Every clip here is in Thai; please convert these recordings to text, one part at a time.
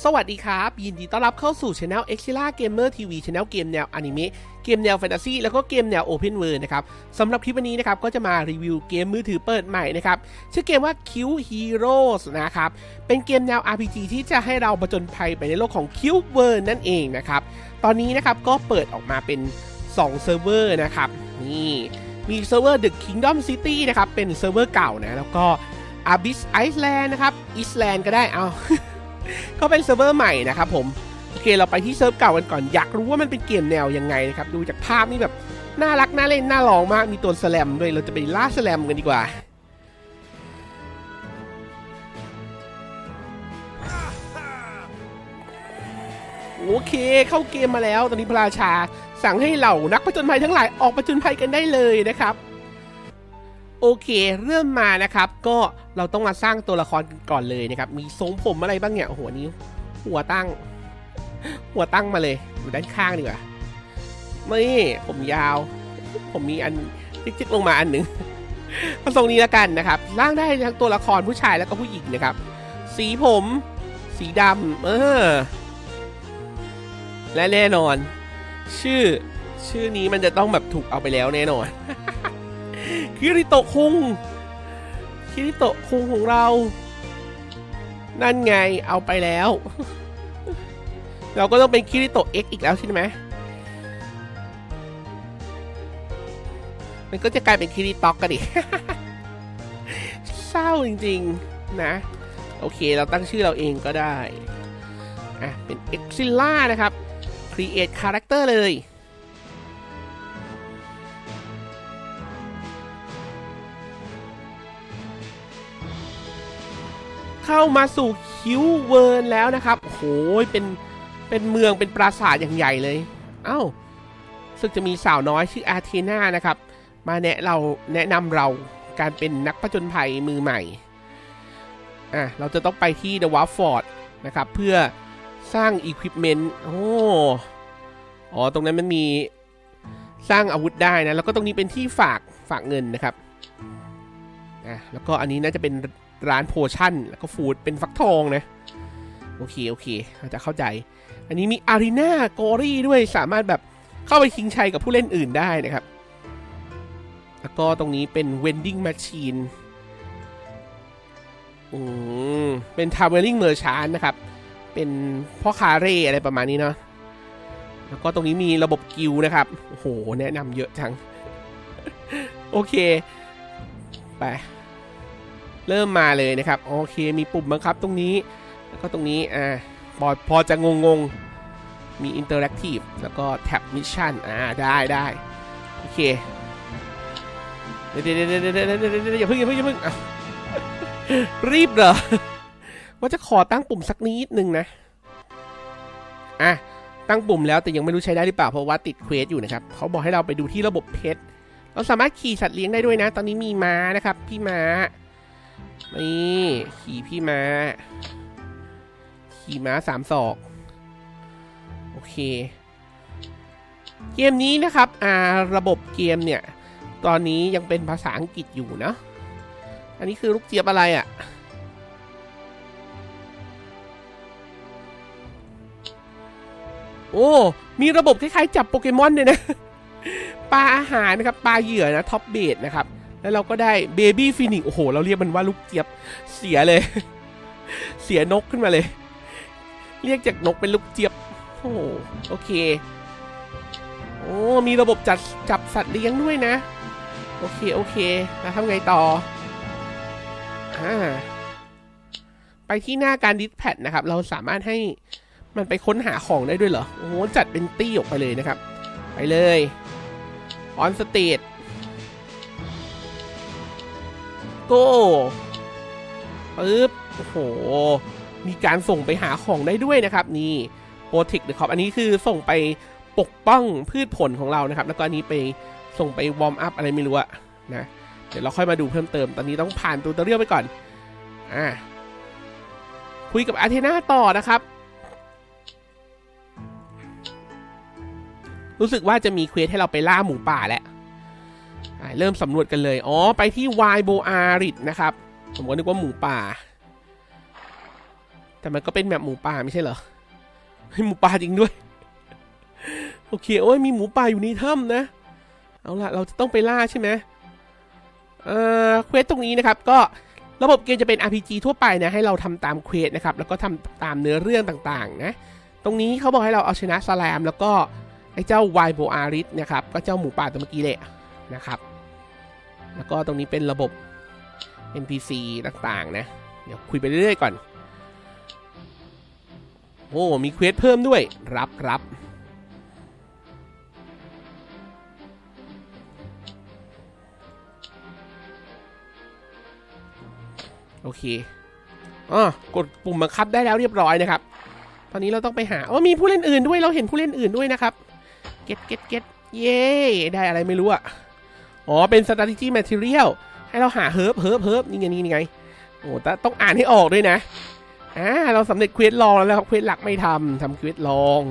สวัสดีครับ ยินดีต้อนรับเข้าสู่ช anel e x i l a Gamer TV channel เกมแนวอนิเมะเกมแนวแฟนตาซีแล้วก็เกมแนว Open World นะครับสำหรับคลิปวันนี้นะครับก็จะมารีวิวเกมมือถือเปิดใหม่นะครับ ชื่อเกมว่า Q Heroes นะครับ เป็นเกมแนว RPG ที่จะให้เราประจนภัยไปในโลกของ Q World นั่นเองนะครับ ตอนนี้นะครับก็เปิดออกมาเป็น2เซิร์ฟเวอร์นะครับนี่มีเซิร์ฟเวอร์ The Kingdom City นะครับเป็นเซิร์ฟเวอร์เก่านะแล้วก็ Abyss Iceland นะครับ Iceland ก็ได้เอา ก็เป็นเซิร์ฟเวอร์ใหม่นะครับผมโอเคเราไปที่เซิร์ฟเก่ากันก่อนอยากรู้ว่ามันเป็นเกมแนวยังไงนะครับดูจากภาพนี่แบบน่ารักน่าเล่นน่าลองมากมีตัวสแลมด้วยเราจะไปล่าสแลมกันดีกว่าโอเคเข้าเกมมาแล้ว ตอนนี้พระราชาสั่งให้เหล่านักผจญภัยทั้งหลายออกผจญภัยกันได้เลยนะครับ โอเค เริ่มมานะครับ ก็เราต้องมาสร้างตัวละครกันก่อนเลยนะครับ มีทรงผมอะไรบ้างเนี่ยโอ้โหอันนี้หัวตั้ง หัวตั้งมาเลยอยู่ด้านข้างดีกว่านี่ผมยาว ผมมีอันจิ๊กๆลงมาอันหนึ่งมาทรงนี้แล้วกันนะครับร่างได้ทั้งตัวละครผู้ชายแล้วก็ผู้หญิงนะครับ สีผม สีดำเออ และแน่นอน ชื่อ ชื่อนี้มันจะต้องแบบถูกเอาไปแล้วแน่นอน คิริโตะคุงคิริโตะคุงของเรา นั่นไงเอาไปแล้ว เราก็ต้องเป็นคิริโตะ X อีกแล้วใช่ไหมมันก็จะกลายเป็นคิริต็อกกันดิเศร้าจริงๆนะ โอเคเราตั้งชื่อเราเองก็ได้ อะ เป็น e x i l a นะครับ create character เลย เข้ามาสู่คิวเวิร์นแล้วนะครับโอ้โหเป็นเป็นเมืองเป็นปราสาทอย่างใหญ่เลยเอ้าซึ่งจะมีสาวน้อยชื่ออาเทนานะครับ มาแนะเราแนะนำเราการเป็นนักผจญภัยมือใหม่อะเราจะต้องไปที่เดอะวาร์ฟอร์ดนะครับ เพื่อสร้างอุปกรณ์โอ้อ๋อ ตรงนั้นมันมีสร้างอาวุธได้นะ แล้วก็ตรงนี้เป็นที่ฝากฝากเงินนะครับอะแล้วก็อันนี้น่าจะเป็น ร้านโพชั่น แล้วก็ฟูดเป็นฟักทองนะ โอเค โอเคเราจะเข้าใจ อันนี้มีอารีนากอรี่ด้วยสามารถแบบเข้าไปชิงชัยกับผู้เล่นอื่นได้นะครับ แล้วก็ตรงนี้เป็น vending machine อืมเป็น traveling merchant นะครับ เป็นพ่อคาเร่อะไรประมาณนี้เนาะแล้วก็ตรงนี้มีระบบกิลนะครับ โอ้โห แนะนำเยอะจัง โอเค ไป เริ่มมาเลยนะครับโอเคมีปุ่มบังคับตรงนี้แล้วก็ตรงนี้อ่าพอพอจะงงงมี Interactive แล้วก็แท็บมิชชั่นอ่าได้ได้โอเคเดี๋ยวเดี๋ยวเดี๋ยวเดี๋ยวเดี๋ยวอย่าเพิ่งอย่าเพิ่งอย่าเพิ่งอะรีบเหรอว่าจะขอตั้งปุ่มสักนิดนึงนะอะตั้งปุ่มแล้วแต่ยังไม่รู้ใช้ได้หรือเปล่าเพราะว่าติดเควสอยู่นะครับเขาบอกให้เราไปดูที่ระบบเพชรเราสามารถขี่สัตว์เลี้ยงได้ด้วยนะ ตอนนี้มีม้านะครับ พี่ม้า นี่ขี่พี่ม้า ขี่ม้าสามศอก โอเค เกมนี้นะครับ อ่า ระบบเกมเนี่ย ตอนนี้ยังเป็นภาษาอังกฤษอยู่นะ อันนี้คือลูกเจี๊ยบอะไรอะ่ะ โอ้ มีระบบคล้ายๆ จับโปเกมอนเลยนะ ปลาอาหารนะครับ ปลาเหยื่อนะ ท็อปเบดนะครับ แล้วเราก็ได้เบบี้ฟินิกโอ้โห เราเรียกมันว่าลูกเจี๊ยบเสียเลย เสียนกขึ้นมาเลย เรียกจากนกเป็นลูกเจี๊ยบโอ้โหโอเคโอ้มีระบบจัดจับสัตว์เลี้ยงด้วยนะ โอเคโอเคแล้วทำไงต่ออ่าไปที่หน้าการดิสแพดนะครับ เราสามารถให้มันไปค้นหาของได้ด้วยเหรอ โอ้โห จัดเป็นตี้ออกไปเลยนะครับ ไปเลยออนสเตท โก้ปึ๊บโอ้โห มีการส่งไปหาของได้ด้วยนะครับ นี่โปรเทคเดอะคอปอันนี้คือส่งไปปกป้องพืชผลของเรานะครับ แล้วก็อันนี้ไปส่งไปวอร์มอัพอะไรไม่รู้อะนะ เดี๋ยวเราค่อยมาดูเพิ่มเติม ตอนนี้ต้องผ่านตูตเรียลไปก่อน อ่า คุยกับอาเทนาต่อนะครับ รู้สึกว่าจะมีเควสให้เราไปล่าหมูป่าแล้ว เริ่มสำรวจกันเลย อ๋อ ไปที่วายโบอาริดนะครับ ผมก็นึกว่าหมูป่า แต่มันก็เป็นแบบหมูป่าไม่ใช่เหรอเฮ้หมูป่าจริงด้วย โอเค โอ้ย มีหมูป่าอยู่ในถ้ำนะ เอาล่ะเราจะต้องไปล่าใช่ไหมเอ่อ เควสตรงนี้นะครับ ก็ระบบเกมจะเป็น RPG ทั่วไปนะ ให้เราทำตามเควสนะครับ แล้วก็ทำตามเนื้อเรื่องต่างๆ นะ ตรงนี้เขาบอกให้เราเอาชนะสแลม แล้วก็ไอ้เจ้าไวโบอาริสนะครับ ก็เจ้าหมูป่าตัวเมื่อกี้แหละนะครับ แล้วก็ตรงนี้เป็นระบบ NPC ต่างๆ นะ เดี๋ยวคุยไปเรื่อยๆก่อน โอ้ มีเควสเพิ่มด้วย รับรับโอเคอ๋อกดปุ่มบังคับได้แล้วเรียบร้อยนะครับ ตอนนี้เราต้องไปหาอ๋อมีผู้เล่นอื่นด้วย เราเห็นผู้เล่นอื่นด้วยนะครับ เก็ตเก็ตเก็ตเย้ได้อะไรไม่รู้อะ อ๋อ เป็น strategy material ให้เราหาเฮิร์บเฮิร์บเฮิร์บนี่ไงนี่ไง โอ้แต่ต้องอ่านให้ออกด้วยนะ อ่า เราสำเร็จเควสลองแล้วครับ เควสหลักไม่ทำ ทำเควสลอง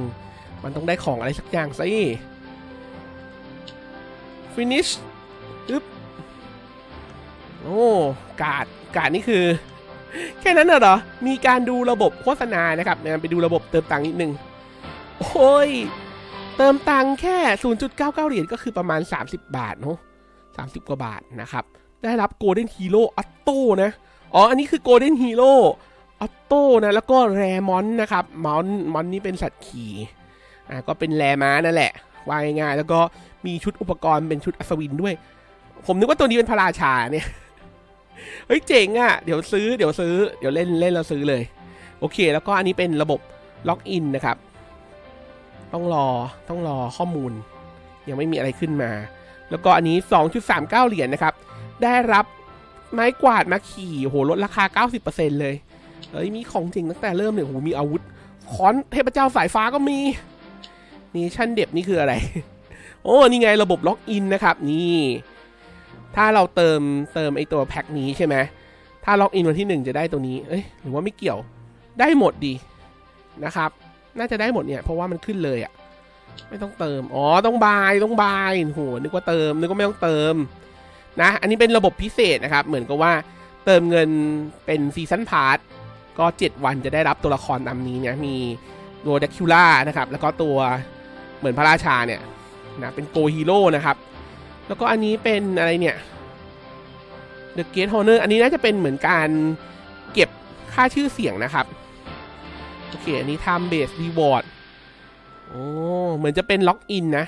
มันต้องได้ของอะไรสักอย่างสิ finish อึ๊บ โอ้ การ์ดการ์ดนี่คือ แค่นั้นเหรอ มีการดูระบบโฆษณานะครับไปดูระบบเติมตังค์นิดนึง โอ้ย เติมตังค์แค่ 0.99 เหรียญก็คือประมาณ 30 บาทเนาะ 30 กว่าบาทนะครับ ได้รับ Golden Hero Auto นะ อ๋อ อันนี้คือ Golden Hero Auto นะ แล้วก็แรมอนนะครับ มอน มอนนี่เป็นสัตว์ขี่ อ่า ก็เป็นแรม้านั่นแหละว่าง่ายแล้วก็มีชุดอุปกรณ์เป็นชุดอัศวินด้วย ผมนึกว่าตัวนี้เป็นพระราชาเนี่ย เฮ้ยเจ๋งอะ่ะ เดี๋ยวซื้อ เดี๋ยวซื้อ เดี๋ยวเล่นเล่นแล้วซื้อเลย โอเค แล้วก็อันนี้เป็นระบบล็อกอินนะครับ ต้องรอ ต้องรอข้อมูล ยังไม่มีอะไรขึ้นมา แล้วก็อันนี้ 2.39 เหรียญนะครับ ได้รับไม้กวาดมาขี่โหลดราคา 90%เลยเฮ้ยมีของจริงตั้งแต่เริ่มเนี่ยโหมีอาวุธค้อนเทพเจ้าสายฟ้าก็มีนี่ชั้นเด็บนี่คืออะไร โอ้นี่ไงระบบล็อกอินนะครับ นี่ ถ้าเราเติมเติมไอตัวแพ็คนี้ใช่ไหมถ้าล็อกอินวันที่หนึ่งจะได้ตัวนี้ เอ้ยหรือว่าไม่เกี่ยวได้หมดดีนะครับ น่าจะได้หมดเนี่ยเพราะว่ามันขึ้นเลยอะ่ะ ไม่ต้องเติม อ๋อ ต้องบาย ต้องบายโหนึกว่าเติม นึกว่าไม่ต้องเติม นะ อันนี้เป็นระบบพิเศษนะครับ เหมือนกับว่าเติมเงินเป็นซีซันพาร์ทก็ 7 วันจะได้รับตัวละครตามนี้เนี่ย มีตัวเดคิล่านะครับ แล้วก็ตัวเหมือนพระราชาเนี่ยนะ เป็นโกฮีโร่นะครับ แล้วก็อันนี้เป็นอะไรเนี่ย The Gate Honor อันนี้น่าจะเป็นเหมือนการเก็บค่าชื่อเสียงนะครับ โอเค อันนี้ Time Base Reward โอ้เหมือนจะเป็นล็อกอินนะ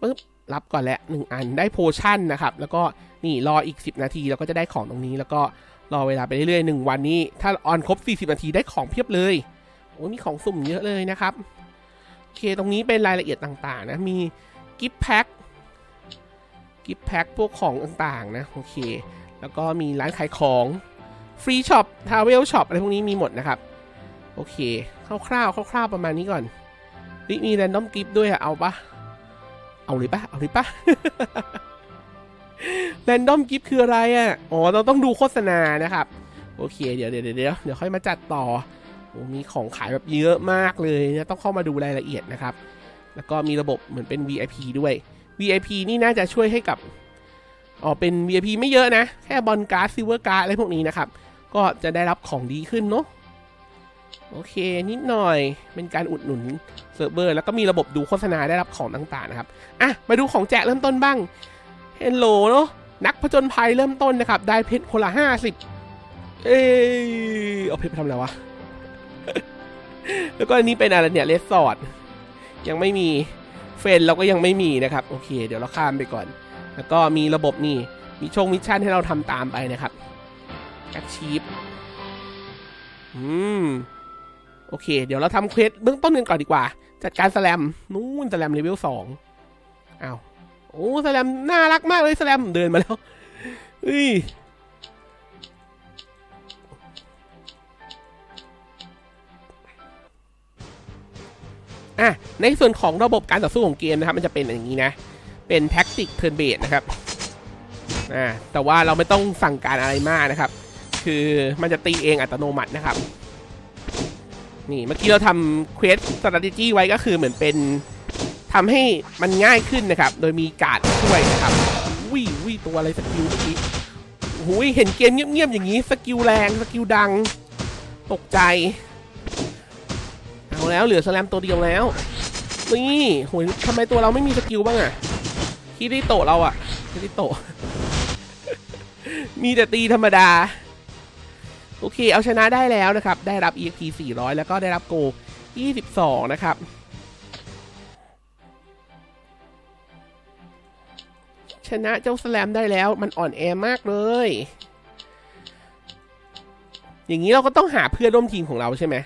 ปึ๊บรับก่อนแล้วหนึ่งอันได้โพชั่นนะครับ แล้วก็นี่รออีก 10 นาทีแล้วก็จะได้ของตรงนี้ แล้วก็รอเวลาไปเรื่อยๆหนึ่งวันนี้ ถ้าออนครบ 40 นาทีได้ของเพียบเลยโอ้มีของสุ่มเยอะเลยนะครับโอเคตรงนี้เป็นรายละเอียดต่างๆ นะมีกิฟต์แพ็คกิฟต์แพ็คพวกของต่างๆ นะโอเค แล้วก็มีร้านขายของฟรีช็อปทาวเวลช็อปอะไรพวกนี้มีหมดนะครับ โอเคคร่าวๆคร่าวๆประมาณนี้ก่อนนี่มีแรนดอมกิฟต์ด้วยอะเอาปะเอาเลยปะเอาเลยปะแรนดอมกิฟต์คืออะไรอะอ๋อเราต้องดูโฆษณานะครับโอเคเดี๋ยวเดี๋ยวเดี๋ยวเดี๋ยวค่อยมาจัดต่อโอ้มีของขายแบบเยอะมากเลยนะต้องเข้ามาดูรายละเอียดนะครับ แล้วก็มีระบบเหมือนเป็น VIP ด้วย VIP นี่น่าจะช่วยให้กับอ๋อเป็น VIP ไม่เยอะนะ แค่บอลการ์ดซิลเวอร์การ์ดอะไรพวกนี้นะครับ ก็จะได้รับของดีขึ้นเนาะ โอเค นิดหน่อยเป็นการอุดหนุนเซิร์ฟเวอร์ แล้วก็มีระบบดูโฆษณาได้รับของต่างๆนะครับ อะ มาดูของแจกเริ่มต้นบ้างเฮลโลเนาะนักผจญภัยเริ่มต้นนะครับ ได้เพชรคนละห้าสิบเอ้ยเอาเพชรไปทำอะไรวะ แล้วก็อันนี้เป็นอะไรเนี่ยเลสซอร์ดยังไม่มีเฟนเราก็ยังไม่มีนะครับ โอเค เดี๋ยวเราข้ามไปก่อน แล้วก็มีระบบนี่ มีชงมิชชั่นให้เราทำตามไปนะครับแอคชีพอืม โอเค เดี๋ยวเราทำเควสเบื้องต้นกันก่อนดีกว่า จัดการสแลมนู่นสแลมเลเวลสองอ้าวโอ้สแลมน่ารักมากเลยสแลมเดินมาแล้วเฮ้ยอะในส่วนของระบบการต่อสู้ของเกมนะครับมันจะเป็นอย่างนี้นะ เป็นแท็กติกเทิร์นเบสนะครับอ่าแต่ว่าเราไม่ต้องสั่งการอะไรมากนะครับ คือมันจะตีเองอัตโนมัตินะครับ นี่เมื่อกี้เราทำเควส strategy ไว้ก็คือเหมือนเป็นทำให้มันง่ายขึ้นนะครับ โดยมีการ์ดช่วยนะครับวิวิตัวอะไรสกิลเมื่อกี้หุยเห็นเกมเงียบๆอย่างนี้สกิลแรงสกิลดัง ตกใจ เอาแล้วเหลือสแลมตัวเดียวแล้ว นี่โหยทำไมตัวเราไม่มีสกิลบ้างอะคิริโตะเราอะคิริโตะมีแต่ตีธรรมดา โอเค เอาชนะได้แล้วนะครับ ได้รับ EXP 400 แล้วก็ได้รับโก 22 นะครับ ชนะเจ้าสแลมได้แล้ว มันอ่อนแอมากเลย อย่างนี้เราก็ต้องหาเพื่อนร่วมทีมของเราใช่ไหม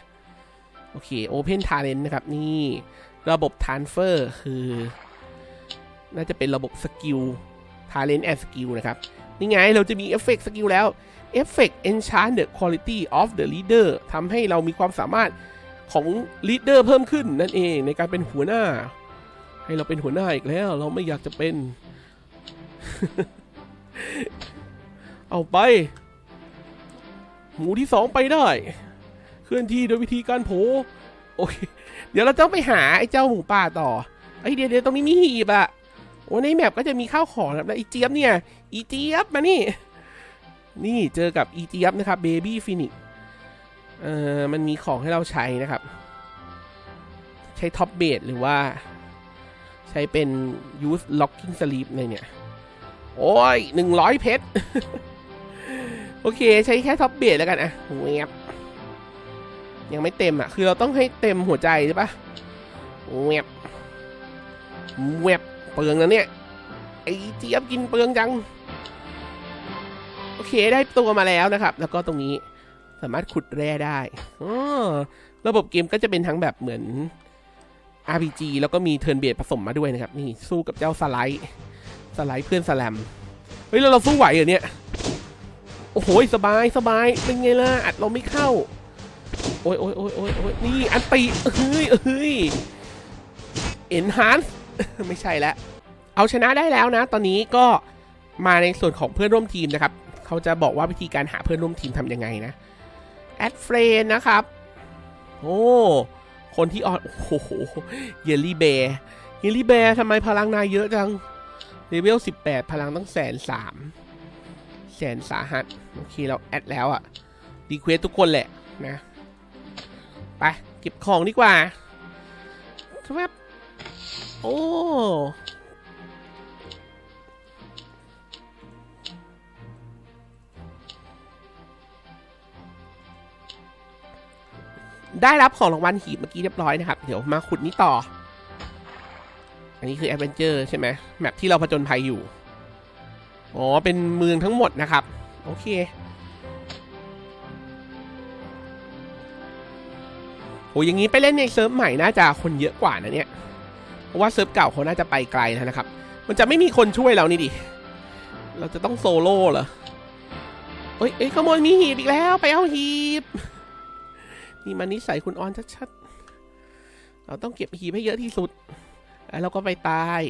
โอเค Open Talent นะครับ นี่ระบบ Transfer คือ น่าจะเป็นระบบสกิล Talent and Skill นะครับ นี่ไงเราจะมี Effect Skill แล้ว Effect Enchant the Quality of the Leader ทำให้เรามีความสามารถของ Leader เพิ่มขึ้นนั่นเองในการเป็นหัวหน้า ให้เราเป็นหัวหน้าอีกแล้ว เราไม่อยากจะเป็น เอาไป หมูที่สองไปได้ เคลื่อนที่โดยวิธีการโผโอเคเดี๋ยวเราต้องไปหาไอ้เจ้าหมูป่าต่อไอ้เดี๋ยวเดี๋ยวตรงนี้มีหีบอะ โอ้ในแมปก็จะมีข้าวของนะแล้วไอ้เจี๊ยบเนี่ย อีเจี๊ยบมานี่ นี่เจอกับอีเจี๊ยบนะครับเบบี้ฟินิกเอ่อมันมีของให้เราใช้นะครับ ใช้ท็อปเบดหรือว่า ใช้เป็น use locking sleep อะไรเนี่ย โอ้ยหนึ่งร้อยเพชร โอเค ใช้แค่ท็อปเบดแล้วกันอะเงียบยังไม่เต็มอะคือเราต้องให้เต็มหัวใจใช่ปะเงียบเงียบ เปลืองนะเนี่ย ไอ้เจี๊ยบกินเปลืองจัง โอเคได้ตัวมาแล้วนะครับ แล้วก็ตรงนี้สามารถขุดแร่ได้อ๋อระบบเกมก็จะเป็นทั้งแบบเหมือน RPG แล้วก็มีเทิร์นเบดผสมมาด้วยนะครับ นี่สู้กับเจ้าสไลด์ สไลด์เพื่อนสแลม เฮ้ย แล้วเราสู้ไหวเหรอเนี่ย โอ้โห สบายสบาย เป็นไงล่ะ อัดเราไม่เข้า โอ้ยโอ้ยโอ้ยโอ้ยนี่ อันตีเฮ้ยเฮ้ยเอ็นฮาน ไม่ใช่แล้วเอาชนะได้แล้วนะ ตอนนี้ก็มาในส่วนของเพื่อนร่วมทีมนะครับ เขาจะบอกว่าวิธีการหาเพื่อนร่วมทีมทำยังไงนะแอดเฟรนนะครับ โอ้ คนที่ออน โอ้โห เยลลี่แบร์เยลลี่แบร์ทำไมพลังนายเยอะจังเลเวล18 พลังตั้งแสนสามแสนสาหัส โอเค เราแอดแล้วอะรีเควสทุกคนแหละนะ ไป เก็บของดีกว่าครับ โอ้ได้รับของรางวัลหีบเมื่อกี้เรียบร้อยนะครับ เดี๋ยวมาขุดนี้ต่อ อันนี้คือแอดเวนเจอร์ใช่ไหมแมปที่เราผจญภัยอยู่ อ๋อ เป็นเมืองทั้งหมดนะครับ โอเค โหอย่างนี้ไปเล่นในเซิร์ฟใหม่น่าจะคนเยอะกว่านะเนี่ย เพราะว่าเซิร์ฟเก่าเขาน่าจะไปไกลแล้วนะครับ มันจะไม่มีคนช่วยเรานี่ดิ เราจะต้องโซโล่เหรอเอ้ยเอ้ยขโมยมีหีบอีกแล้วไปเอาหีบ นี่มันนิสัยคุณออนชัดๆ เราต้องเก็บหีบให้เยอะที่สุด แล้วเราก็ไปตาย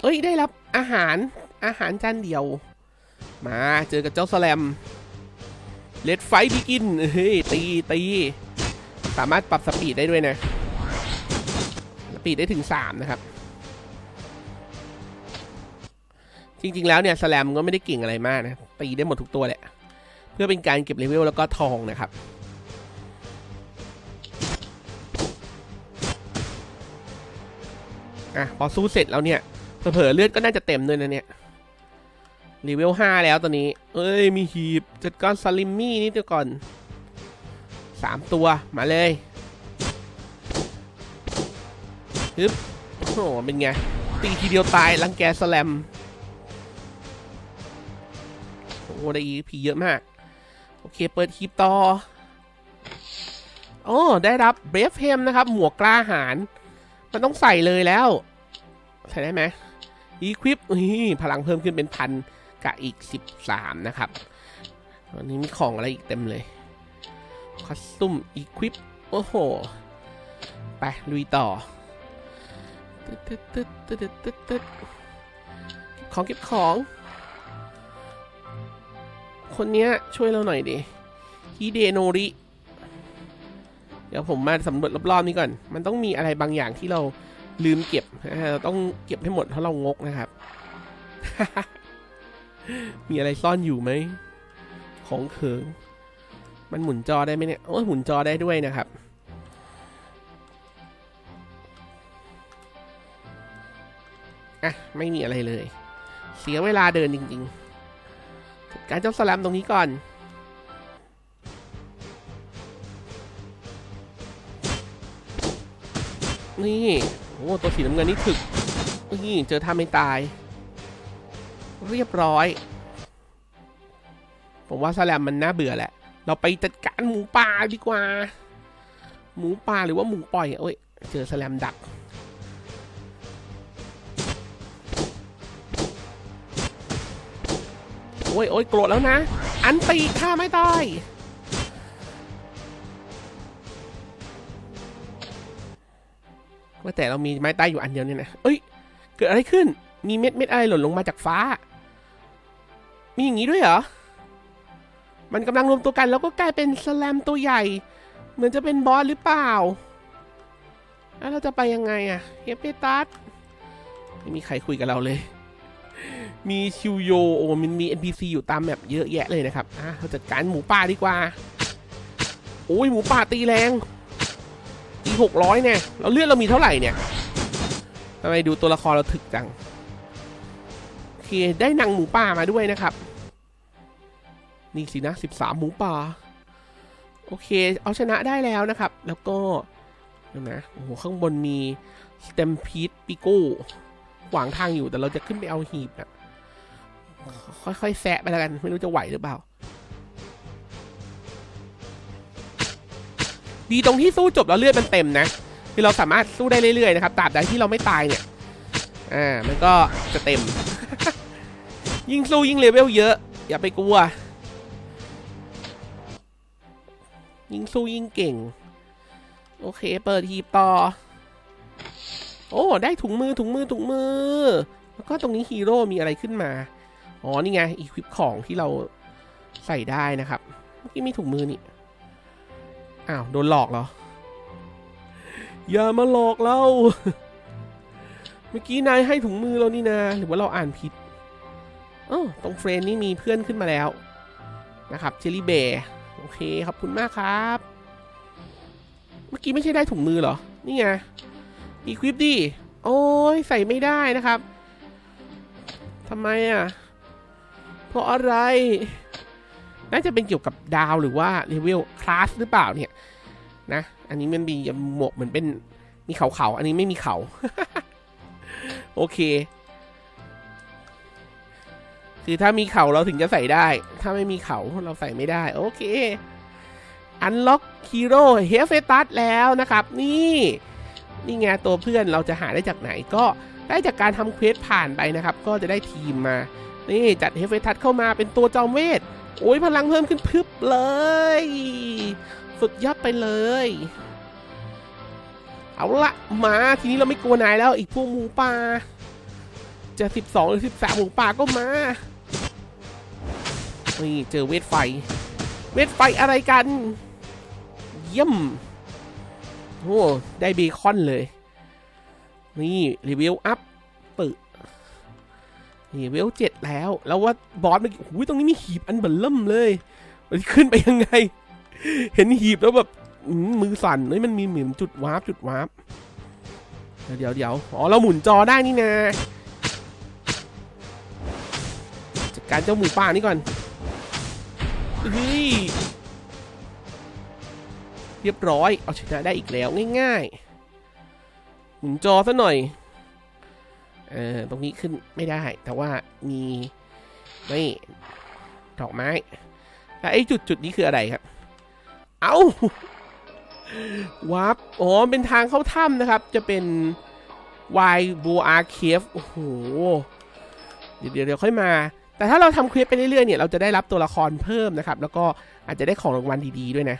เอ้ยได้รับอาหารอาหารจานเดียว มาเจอกับเจ้าสแลมเลดไฟบิกินเฮ้ยตีตี สามารถปรับสปีดได้ด้วยนะ ปีดได้ถึง 3 นะครับ จริงๆแล้วเนี่ยสแลมก็ไม่ได้เก่งอะไรมากนะตีได้หมดทุกตัวแหละ เพื่อเป็นการเก็บเลเวลแล้วก็ทองนะครับอะพอสู้เสร็จแล้วเนี่ยเผลอเลือดก็น่าจะเต็มด้วยนะเนี่ยเลเวลห้าแล้วตอนนี้ เอ้ย มีหีบจัดการซาลิมมี่นี่เดี๋ยวก่อนสามตัว มาเลย ฮึบโอ้เป็นไง ตีทีเดียวตายรังแกสแลม โอ้ได้อีพีเยอะมาก โอเค เปิดคลิปต่อโอ้ได้รับเบรฟเฮมนะครับ หมวกกล้าหาญมันต้องใส่เลยแล้ว ใส่ได้ไหมอีควิปพลังเพิ่มขึ้นเป็นพันกับอีก 13 นะครับวันนี้มีของอะไรอีกเต็มเลย คัสตุมอีควิป โอ้โห ไปลุยต่อ ตึ๊ดตึ๊ดตึ๊ดตึ๊ดตึ๊ดตึ๊ดของเก็บของ คนเนี้ยช่วยเราหน่อยดิฮิเดโนริ เดี๋ยวผมมาสำรวจรอบๆนี้ก่อน มันต้องมีอะไรบางอย่างที่เราลืมเก็บเราต้องเก็บให้หมดเพราะเรางกนะครับ มีอะไรซ่อนอยู่ไหม ของเขิง มันหมุนจอได้ไหมเนี่ย โอ้ยหมุนจอได้ด้วยนะครับ อะ ไม่มีอะไรเลย เสียเวลาเดินจริงๆจัดการเจ้าสแลมตรงนี้ก่อน นี่โอ้ตัวสีน้ำเงินนี่ถึกนี่เจอท่าไม่ตาย เรียบร้อย ผมว่าสแลมมันน่าเบื่อแหละ เราไปจัดการหมูป่าดีกว่า หมูป่าหรือว่าหมูปล่อยโอ้ย เจอสแลมดัก โอ้ยโอ้ยโกรธแล้วนะ อันตีฆ่าไม่ตายว่าแต่เรามีไม้ใต้อยู่อันเดียวเนี่ยนะเอ้ย เกิดอะไรขึ้น มีเม็ดเม็ดอะไรหล่นลงมาจากฟ้า มีอย่างนี้ด้วยเหรอ มันกำลังรวมตัวกันแล้วก็กลายเป็นสแลมตัวใหญ่ เหมือนจะเป็นบอสหรือเปล่า แล้วเราจะไปยังไงอะเฮปเปตัสไม่มีใครคุยกับเราเลย มีชิวโยโอมันมี NPC อยู่ตามแบบเยอะแยะเลยนะครับอะเราจัดการหมูป่าดีกว่า โอ้ยหมูป่าตีแรงตีหกร้อยเนี่ยเราเลือดเรามีเท่าไหร่เนี่ยทำไมดูตัวละครเราถึกจังโอเคได้นางหมูป่ามาด้วยนะครับ นี่สินะสิบสามหมูป่าโอเค เอาชนะได้แล้วนะครับ แล้วก็นะโอ้โหข้างบนมีสเต็มพีทปิโก้ขวางทางอยู่แต่เราจะขึ้นไปเอาหีบนะ ค่อยๆแซะไปแล้วกัน ไม่รู้จะไหวหรือเปล่า ดีตรงที่สู้จบแล้วเลือดมันเต็มนะ คือเราสามารถสู้ได้เรื่อยๆนะครับตราบใดที่เราไม่ตายเนี่ย อ่า มันก็จะเต็ม ยิ่งสู้ยิ่งเลเวลเยอะ อย่าไปกลัว ยิ่งสู้ยิ่งเก่ง โอเค เปิดหีบต่อ โอ้ ได้ถุงมือถุงมือถุงมือ แล้วก็ตรงนี้ฮีโร่มีอะไรขึ้นมา อ๋อ นี่ไงอีควิปของที่เราใส่ได้นะครับ เมื่อกี้มีถุงมือนี่ อ้าว โดนหลอกเหรอ อย่ามาหลอกเรา เมื่อกี้นายให้ถุงมือเรานี่นะหรือว่าเราอ่านผิดเออตรงเฟรนนี่มีเพื่อนขึ้นมาแล้ว นะครับเจลลี่เบร์โอเคขอบคุณมากครับ เมื่อกี้ไม่ใช่ได้ถุงมือเหรอ นี่ไงอีควิปดิโอ้ยใส่ไม่ได้นะครับทำไมอะ ราะอะไร น่าจะเป็นเกี่ยวกับดาวหรือว่าเลเวลคลาสหรือเปล่าเนี่ยนะ อันนี้มันมีหมวกเหมือนเป็นมีเขาเขาๆอันนี้ไม่มีเขา โอเค คือถ้ามีเขาเราถึงจะใส่ได้ ถ้าไม่มีเขาเราใส่ไม่ได้ โอเค อันล็อกฮีโร่เฮฟเฟตัสแล้วนะครับ นี่นี่ไงตัวเพื่อนเราจะหาได้จากไหนก็ได้จากการทำเควสผ่านไปนะครับ ก็จะได้ทีมมา นี่จัดเฮฟเฟตัสเข้ามาเป็นตัวจอมเวท โอ้ยพลังเพิ่มขึ้นพึบเลยสุดยอดไปเลย เอาละมาทีนี้เราไม่กลัวนายแล้วอีกพวกหมูป่า จะสิบสองหรือสิบสามหมูป่าก็มา นี่เจอเวทไฟ เวทไฟอะไรกัน เยี่ยม โอ้ได้เบคอนเลย นี่ รีวิวอัพปึ นี่เวลเจ็ดแล้ว แล้วว่าบอสมันโอ้ยตรงนี้มีหีบอันเบิ่มเริ่มเลย มันขึ้นไปยังไง เห็นหีบแล้วแบบมือสั่นเฮ้ยมันมีเหมือนจุดวาร์ปจุดวาร์ปเดี๋ยวเดี๋ยวอ๋อเราหมุนจอได้นี่นะจัดการเจ้าหมูป่านี่ก่อนเฮ้ยเรียบร้อย เอาชนะได้อีกแล้วง่ายๆ หมุนจอซะหน่อย เออตรงนี้ขึ้นไม่ได้ แต่ว่ามีไม่ดอกไม้แล้วไอ้จุดจุดนี้คืออะไรครับ เอา้าวาร์ปอ๋อ เป็นทางเข้าถ้ำนะครับ จะเป็น Y b o a c a v e โอ้โห เดี๋ยวเดี๋ยวค่อยมา แต่ถ้าเราทำเควสไปเรื่อยๆเนี่ย เราจะได้รับตัวละครเพิ่มนะครับ แล้วก็อาจจะได้ของรางวัลดีๆด้วยนะ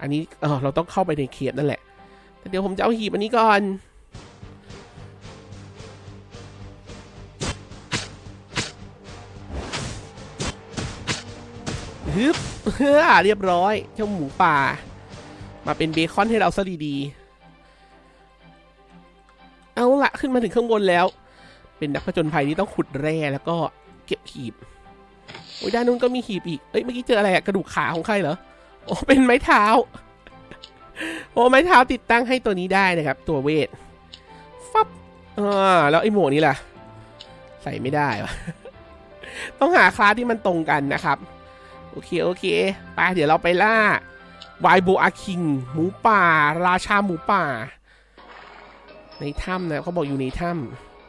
อันนี้ เออเราต้องเข้าไปในเขตนั่นแหละ แต่เดี๋ยวผมจะเอาหีบอันนี้ก่อน ฮึบเฮ้อเรียบร้อยเจ้าหมูป่า มาเป็นเบคอนให้เราซะดีๆ เอาละขึ้นมาถึงข้างบนแล้ว เป็นนักผจญภัยที่ต้องขุดแร่แล้วก็เก็บหีบโอ้ยด้านนู้นก็มีหีบอีก เอ้ยเมื่อกี้เจออะไรอะกระดูกขาของใครเหรอ โอ้เป็นไม้เท้า โอ้ไม้เท้าติดตั้งให้ตัวนี้ได้นะครับ ตัวเวท ฟับอ่าแล้วไอ้หมวกนี้ล่ะ ใส่ไม่ได้วะต้องหาคลาสที่มันตรงกันนะครับ โอเค โอเค ไป เดี๋ยวเราไปล่าวายโบอาคิง หมูป่า ราชาหมูป่า ในถ้ำนะเขาบอกอยู่ในถ้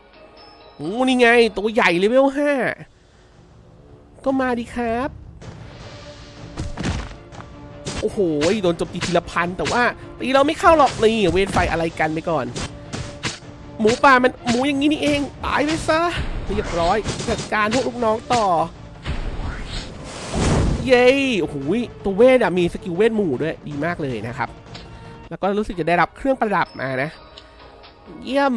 ำโอ้นี่ไง ตัวใหญ่เลเวลห้าก็มาดีครับ โอ้โห โดนจมตีทีละพัน แต่ว่าตีเราไม่เข้าหรอกนี่เวทไฟอะไรกันไปก่อน หมูป่ามันหมูอย่างนี้นี่เองตายไปซะเรียบร้อยจัดการพวกลูกน้องต่อ เย้โอ้โหตัวเวทอะมีสกิลเวทหมู่ด้วยดีมากเลยนะครับ แล้วก็รู้สึกจะได้รับเครื่องประดับมานะ เยี่ยม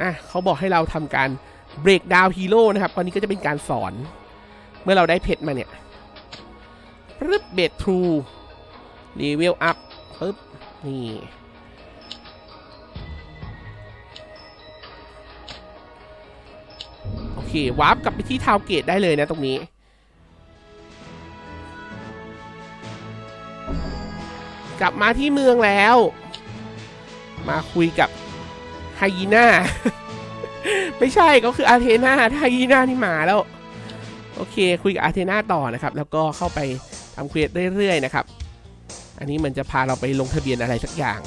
อะเขาบอกให้เราทำการเบรกดาวฮีโร่นะครับตอนนี้ก็จะเป็นการสอน เมื่อเราได้เพชรมาเนี่ยปึ๊บเบรทรูรีเวลอัพปึ๊บ นี่ โอเควาร์ปกลับไปที่ทาวเกตได้เลยนะตรงนี้ กลับมาที่เมืองแล้ว มาคุยกับไฮยีน่า ไม่ใช่ก็คืออาเทนาไฮยีน่านี่มาแล้ว โอเคคุยกับอาเทนาต่อนะครับ แล้วก็เข้าไปทำเควสเรื่อยๆนะครับ อันนี้มันจะพาเราไปลงทะเบียนอะไรสักอย่าง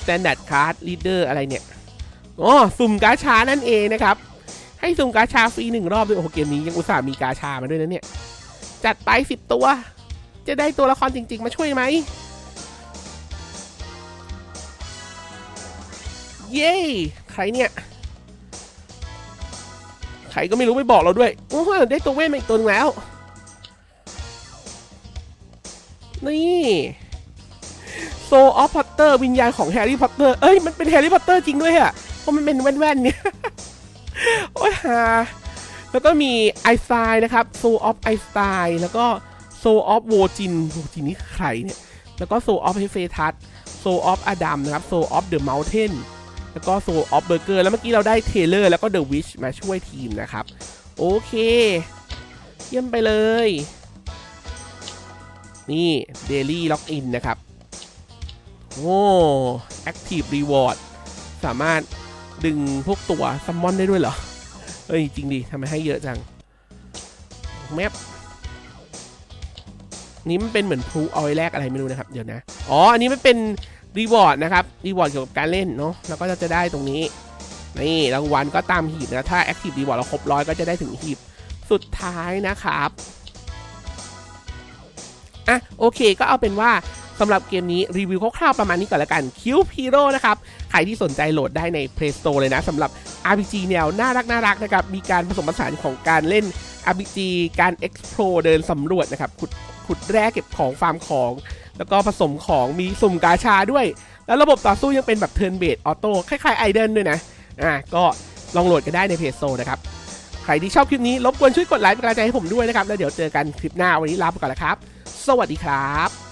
Standard Card Leader อะไรเนี่ยอ๋อสุ่มกาชานั่นเองนะครับ ให้สุ่มกาชาฟรีหนึ่งรอบด้วยโอ้โหเกมนี้ยังอุตส่าห์มีกาชามาด้วยนะเนี่ย จัดไปสิบตัว จะได้ตัวละครจริง ๆ มาช่วยไหม เย้ ใครเนี่ย ใครก็ไม่รู้ไม่บอกเราด้วย โอ้โหได้ตัวเวทมาอีกตัวนึงแล้ว นี่โซออฟพอตเตอร์วิญญาณของแฮร์รี่พอตเตอร์ เอ้ย มันเป็นแฮร์รี่พอตเตอร์จริงด้วยอะเพราะมันเป็นแว่นๆเนี่ย โอ้ยฮาแล้วก็มีไอสไตน์นะครับโซออฟไอสไตน์แล้วก็ โซออฟโวจินโวจินนี่ใครเนี่ย แล้วก็โซออฟเฮเฟทัสโซออฟอดัมนะครับโซออฟเดอะเมลเทนแล้วก็โซออฟเบอร์เกอร์แล้วเมื่อกี้เราได้เทเลอร์แล้วก็เดอะวิชมาช่วยทีมนะครับ โอเค เยี่ยมไปเลย นี่ Daily Login นนะครับ โอ้ Active Reward สามารถดึงพวกตัวซัมมอนได้ด้วยเหรอ เอ้ย จริงดิทำไมให้เยอะจัง แมป นี้มันเป็นเหมือนพลูเอาไว้แลกอะไรไม่รู้นะครับ เดี๋ยวนะ อ๋อ อันนี้มันเป็นรีวอร์ดนะครับ รีวอร์ดเกี่ยวกับการเล่นเนาะ แล้วก็จะได้ตรงนี้ นี่รางวัลก็ตามหีบนะ ถ้า Active Reward เราครบร้อยก็จะได้ถึงหีบสุดท้ายนะครับ อะ โอเค ก็เอาเป็นว่าสำหรับเกมนี้รีวิวคร่าวๆประมาณนี้ก่อนละกันคิวพีโร่นะครับ ใครที่สนใจโหลดได้ใน Play Store เลยนะสำหรับ RPG แนวน่ารักน่ารักนะครับ มีการผสมผสานของการเล่น RPG การ explore เดินสำรวจนะครับขุด ขุดแร่เก็บของฟาร์มของ แล้วก็ผสมของมีสุ่มกาชาด้วย แล้วระบบต่อสู้ยังเป็นแบบเทิร์นเบดออโต้คล้ายๆไอเดนด้วยนะอะก็ลองโหลดกันได้ในเพจโซนะครับ ใครที่ชอบคลิปนี้รบกวนช่วยกดไลค์เป็นกำลังใจให้ผมด้วยนะครับ แล้วเดี๋ยวเจอกันคลิปหน้าวันนี้ลาไปก่อนแล้วครับ สวัสดีครับ